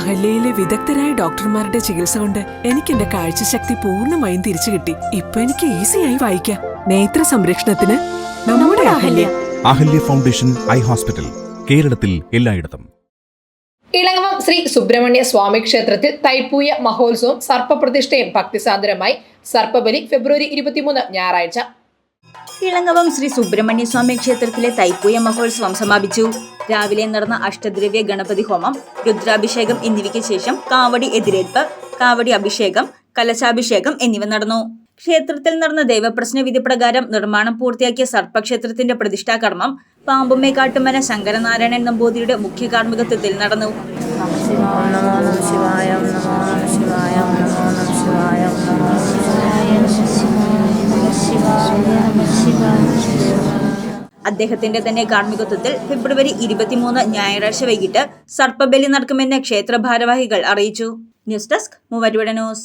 അഹല്യയിലെ വിദഗ്ധരായ ഡോക്ടർമാരുടെ ചികിത്സ കൊണ്ട് എനിക്ക് എന്റെ കാഴ്ചശക്തി പൂർണമായും തിരിച്ചു കിട്ടി. ഇപ്പൊ എനിക്ക് ഈസിയായി വായിക്കാം. നേത്ര സംരക്ഷണത്തിന് നമ്മുടെ Ahalya. Ahalya. Foundation eye hospital കേരളത്തിൽ എല്ലായിടത്തും. ഇളങ്ങവം ശ്രീ സുബ്രഹ്മണ്യ സ്വാമി ക്ഷേത്രത്തിൽ തൈപ്പൂയ മഹോത്സവം സർപ്പപ്രതിഷ്ഠയും ഭക്തിസാന്ദ്രമായി സർപ്പബലി ഫെബ്രുവരി ഇരുപത്തിമൂന്ന് ഞായറാഴ്ച. ഇളങ്ങവം ശ്രീ സുബ്രഹ്മണ്യ സ്വാമി ക്ഷേത്രത്തിലെ തൈപ്പൂയ മഹോത്സവം സമാപിച്ചു. രാവിലെ നടന്ന അഷ്ടദ്രവ്യ ഗണപതി ഹോമം രുദ്രാഭിഷേകം എന്നിവയ്ക്ക് ശേഷം കാവടി എതിരേൽപ്പ് കാവടി അഭിഷേകം കലശാഭിഷേകം എന്നിവ നടന്നു. ക്ഷേത്രത്തിൽ നടന്ന ദേവപ്രശ്ന വിധി പ്രകാരം നിർമ്മാണം പൂർത്തിയാക്കിയ സർപ്പക്ഷേത്രത്തിന്റെ പ്രതിഷ്ഠാകർമ്മം പാമ്പുമ്മേക്കാട്ടുമന ശങ്കരനാരായണൻ നമ്പൂതിരിയുടെ മുഖ്യ കാർമ്മികത്വത്തിൽ നടന്നു അദ്ദേഹത്തിന്റെ തന്നെ കാർമ്മികത്വത്തിൽ ഫെബ്രുവരി ഇരുപത്തിമൂന്ന് ഞായറാഴ്ച വൈകിട്ട് സർപ്പബലി നടക്കുമെന്ന് ക്ഷേത്ര ഭാരവാഹികൾ അറിയിച്ചു. News desk Muvattupuzha news.